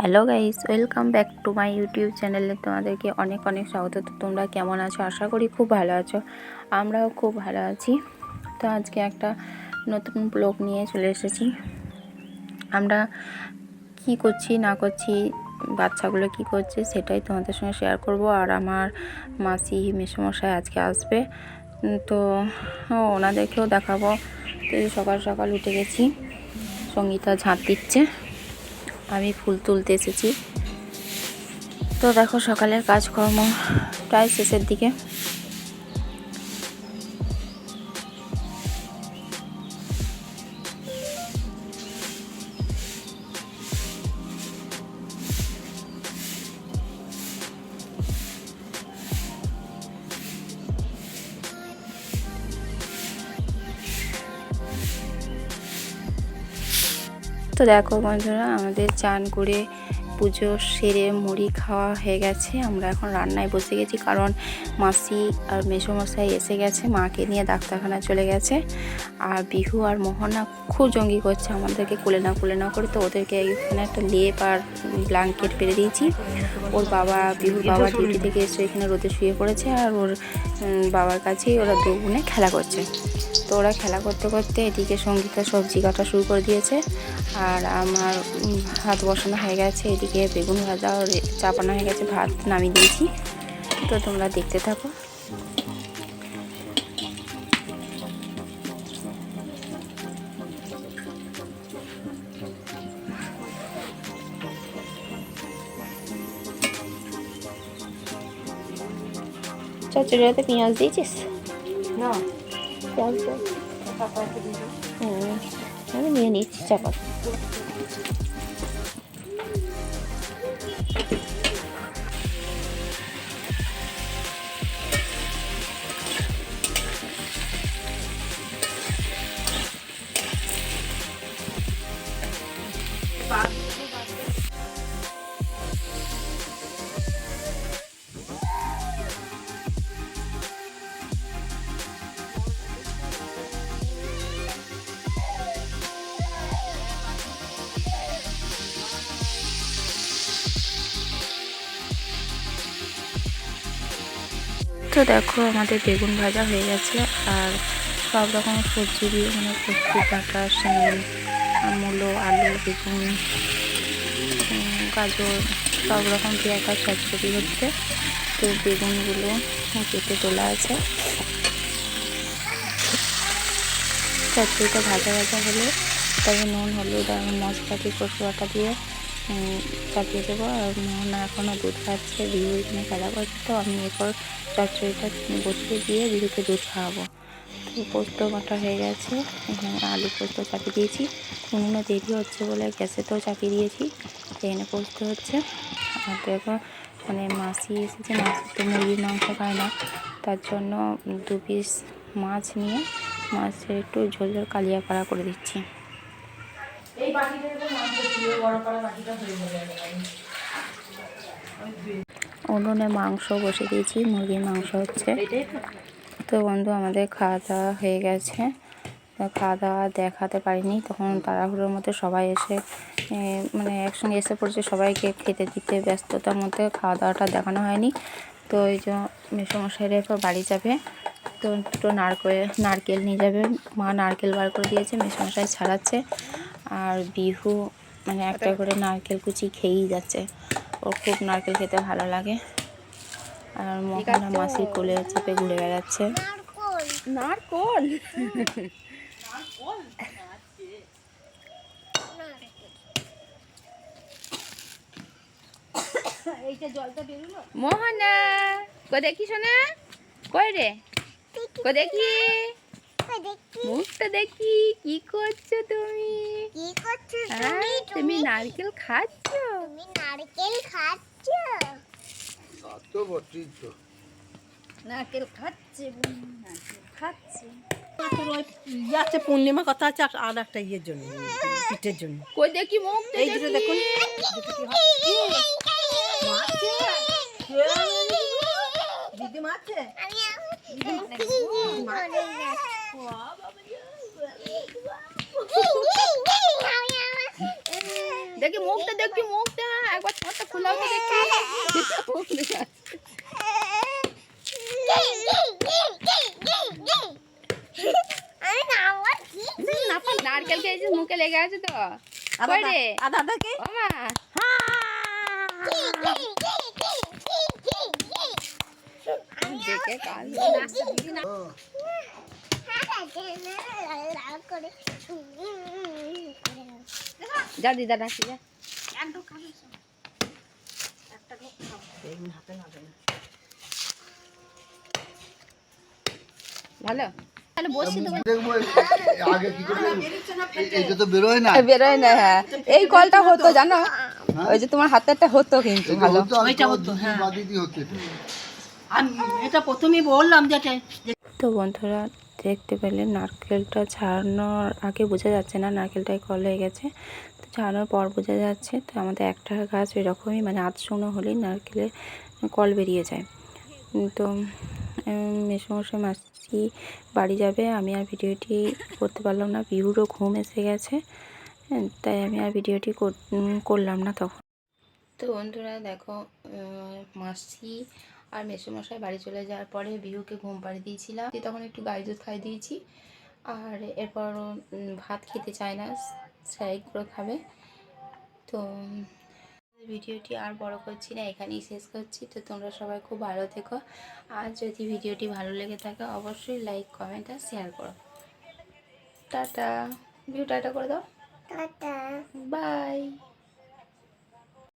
Hello guys, welcome back to my YouTube চ্যানেলে তোমাদেরকে অনেক অনেক স্বাগত। তো তোমরা কেমন আছো? আশা করি খুব ভালো আছো। আমরাও খুব ভালো আছি। তো আজকে একটা নতুন ব্লগ নিয়ে চলে এসেছি। আমরা কি করছি, না করছি, বাচ্চাগুলো কি করছে সেটাই তোমাদের সঙ্গে শেয়ার করব। আর আমার মাসি মেসমশাই আজকে আসবে। তো ওনাদেরকেও দেখাবো। তো সকাল সকাল উঠে গেছি। সঙ্গীতা ঝাঁট দিচ্ছে। আমি ফুল তুলতে এসেছি। তো দেখো সকালের কাজকর্ম প্রায় শেষের দিকে। তো দেখো বন্ধুরা আমাদের চান করে পুজো সেরে মুড়ি খাওয়া হয়ে গেছে। আমরা এখন রান্নায় বসে গেছি কারণ মাসি আর মেসোমশাই এসে গেছে মাকে নিয়ে ডাক্তারখানা চলে গেছে। আর বিহু আর মোহনা খুব জঙ্গি করছে আমাদেরকে কোলে না কোলে না করে। তো ওদেরকে এখানে একটা লেপ আর ব্ল্যাঙ্কেট পেরে দিয়েছি। ওর বাবা বিহুর বাবা ডিউটি থেকে এসে এখানে রোদে শুয়ে পড়েছে আর ওর বাবার কাছেই ওরা দু খেলা করছে। তো ওরা খেলা করতে করতে এদিকে সঙ্গীতা সবজি কাটা শুরু করে দিয়েছে। আর আমার ভাত বসানো হয়ে গেছে এদিকে বেগুন ভাজা চাপানো হয়ে গেছে ভাত নামিয়ে দিয়েছি। তো তোমরা দেখতে থাকো। চচড়িতে পেঁয়াজ দিয়েছিস? না। পেঁয়াজ। হুম। আমি নিয়ে নিচ্ছি চাপা। তো দেখো আমাদের বেগুন ভাজা হয়ে গেছে আর সব রকম সবজি দিয়ে মানে কচু ডাঁটা শিম, মূলো, আলু, বেগুন গাজর, সব রকম দিয়ে একটা চচ্চড়ি হচ্ছে। তো বেগুনগুলো কেটে তোলা আছে। চচ্চড়িটা ভাজা ভাজা হলে তবে নুন, হলুদ আর মশলা দিয়ে কচু বাটা দিয়ে চাপিয়ে দেবো। আর মোহনা এখনও দুধ খাচ্ছে বিহু এখানে খেলা করছে, তো আমি এরপর চচ্চড়িটা বসিয়ে দিয়ে বিহুকে দুধ খাওয়াবো। তো পোস্ত বাটা হয়ে গেছে, এখানে আলু পোস্ত চাপিয়ে দিয়েছি। কোনো দেরি হচ্ছে বলে গ্যাসেতেও চাপিয়ে দিয়েছি এখানে পোস্ত হচ্ছে। আর দেখো মানে মাসি এসেছে, মাসি তো মুরগির মাংস খায় না, তার জন্য দু পিস মাছ নিয়ে মাছের একটু ঝোল ঝোল কালিয়া পাড়া করে দিচ্ছি। বাটিটা এরকম মাছ বড় করা বাটিটা হয়ে যাবে উনুনে মাংস বসে দিয়েছি মুরগির মাংস হচ্ছে। তো। তো বন্ধু আমাদের খাওয়া দাওয়া হয়ে গেছে। খাওয়া দাওয়া দেখাতে পারিনি তখন তাড়াহুড়োর মধ্যে সবাই এসে মানে একসঙ্গে এসে পড়েছে সবাইকে খেতে দিতে ব্যস্ততার মধ্যে খাওয়া দাওয়াটা দেখানো হয়নি। তো এই যে মেসমশাইরা এরপর বাড়ি যাবে। তো দুটো নারকেল নারকেল নিয়ে যাবে। মা নারকেল বার করে দিয়েছে মেসমশাই ছাড়াচ্ছে। আর বিহু মানে একটা করে নারকেল কুচি খেয়েই যাচ্ছে। ওর খুব নারকেল খেতে ভালো লাগে। আর মোহনা মাসির কোলে চেপে ঘুরে বেড়াচ্ছে। নারকল? এইটা জলটা মোহনা কো দেখি শোনা কই রে? কো দেখি? মুখটা দেখি কি করছ তুমি? কি করছ হ্যাঁ তুমি তুমি নারকেল খাচ্ছ? তুমি নারকেল খাচ্ছ? নারকেল খাচ্ছে নারকেল খাচ্ছে। পূর্ণিমা কথা আছে আর- আর একটা ইয়ের জন্য পিঠের জন্য। কই দেখি এই দুটো দেখুন। দিদি মাছে আমি দেখি মুখটা দেখি মুখটা একবার ছোটটা খোলাও তো দেখি মুখ দেখা যাচ্ছে। আমি নামার কি নারকেল খেয়েছিস মুখে লেগে আছে তো। আদা কই রে? আদা ও মা। দেখে কাজ যা দিদা ডাকি যা। ভালো? বেরোয় না। হ্যাঁ। এই কলটা হতো জানো? ওই যে তোমার হাতেরটা হতো কিন্তু ভালো। ওইটা হতো, হ্যাঁ। তো। এটা। প্রথমেই বললাম যেটা তো বন্ধুরা দেখতে পেলে নারকেলটা ছাড়ানোর আগে বোঝা যাচ্ছে না নারকেলটাই কল হয়ে গেছে। তো ছাড়ানোর পর বোঝা যাচ্ছে তো আমাদের একটা গাছ এরকমই মানে আধ শুকনো হলেই নারকেলের কল বেরিয়ে যায়। তো মেসমশাই মাসি বাড়ি যাবে আমি আর ভিডিওটি করতে পারলাম না বিহুরও ঘুম এসে গেছে হ্যাঁ, তাই আমি আর ভিডিওটি কর- করলাম না তখন। তো বন্ধুরা দেখো মাসি আর মেসোমশাই বাড়ি চলে যাওয়ার পরে বিহুকে ঘুম পাড়ি দিয়েছিলাম দিয়ে তখন একটু গাই দুধ খাই দিয়েছি আর এরপর ভাত খেতে চায় না স্ট্রাইক খাবে তো ভিডিওটি আর বড় করছি না এখানেই শেষ করছি। তো তোমরা সবাই খুব ভালো থেকো। আর যদি ভিডিওটি ভালো লেগে থাকে অবশ্যই লাইক কমেন্ট আর শেয়ার করো। টাটা। ভিউ টাটা করে দাও। টাটা। বাই